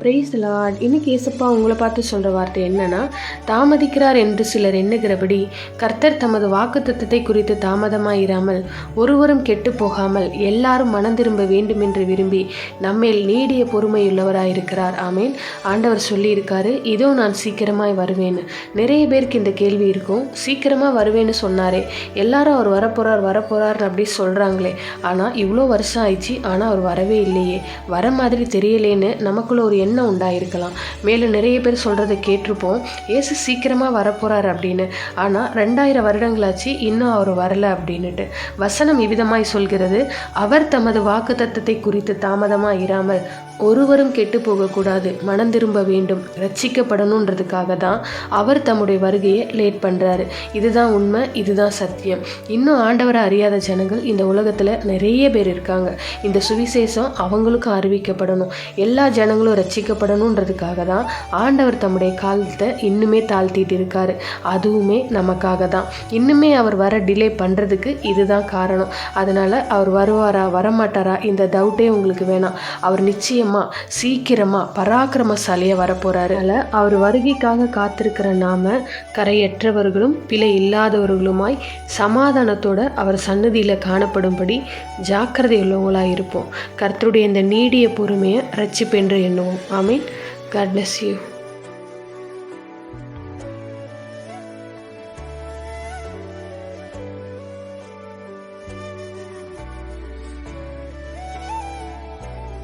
Price Lord இன்னைக்கு ஏசப்பா உங்களை பார்த்து சொல்கிற வார்த்தை என்னன்னா தாமதிக்கிறார் என்று சிலர் எண்ணுகிறபடி கர்த்தர் தமது வாக்குத்தத்தத்தை குறித்து தாமதமாயிராமல் ஒருவரும் கெட்டு போகாமல் எல்லாரும் மனம் திரும்ப வேண்டும் என்று விரும்பி நம்மேல் நீடிய பொறுமையுள்ளவராயிருக்கிறார் ஆமேன். ஆண்டவர் சொல்லியிருக்காரு இதோ நான் சீக்கிரமாய் வருவேன்னு. நிறைய பேருக்கு இந்த கேள்வி இருக்கும். சீக்கிரமாக வருவேன்னு சொன்னாரே. எல்லாரும் அவர் வரப்போகிறார் வரப்போறார் அப்படி சொல்கிறாங்களே ஆனால் இவ்வளோ வருஷம் ஆயிடுச்சு. ஆனால் அவர் வரவே இல்லையே. வர மாதிரி தெரியலேன்னு நமக்குள்ள ஒரு எண்ணம் உண்டாயிருக்கலாம்? மேலும் நிறைய பேர் சொல்கிறத கேட்டிருப்போம். ஏசு சீக்கிரமாக வரப்போகிறார் அப்படின்னு. ஆனால் ரெண்டாயிரம் வருடங்களாச்சு இன்னும் அவர் வரல அப்படின்னுட்டு. வசனம் இவ்விதமாய் சொல்கிறது அவர் தமது வாக்குத்தத்தத்தை குறித்து தாமதமாக இராமல் ஒருவரும் கெட்டு போகக்கூடாது. மனம் திரும்ப வேண்டும். ரட்சிக்கப்படணுன்றதுக்காக தான் அவர் தம்முடைய வருகையை லேட் பண்ணுறாரு இதுதான் உண்மை இதுதான் சத்தியம். இன்னும் ஆண்டவரை அறியாத ஜனங்கள் இந்த உலகத்தில் நிறைய பேர் இருக்காங்க. இந்த சுவிசேஷம் அவங்களுக்கும் அறிவிக்கப்படணும். எல்லா ஜனங்களும் ரட்சிக்கப்படணுன்றதுக்காக தான் ஆண்டவர் தம்முடைய காலத்தை இன்னுமே தாழ்த்திட்டு இருக்காரு அதுவுமே நமக்காக தான் இன்னுமே அவர் வர டிலே பண்ணுறதுக்கு இதுதான் காரணம். அதனால் அவர் வருவாரா வரமாட்டாரா இந்த டவுட்டே உங்களுக்கு வேணாம். அவர் நிச்சயம் சீக்கிரமாக பராக்கிரமசாலியாக வரப்போகிறாரு அதில் அவர் வருகைக்காக காத்திருக்கிற நாம கரையற்றவர்களும் பிழை இல்லாதவர்களுமாய் சமாதானத்தோட அவர் சன்னதியில் காணப்படும்படி ஜாக்கிரதை உள்ளவங்களாக இருப்போம். கர்த்தருடைய இந்த நீடிய பொறுமையை ரட்சிப்பென்று எண்ணுவோம். ஆமீன். God bless you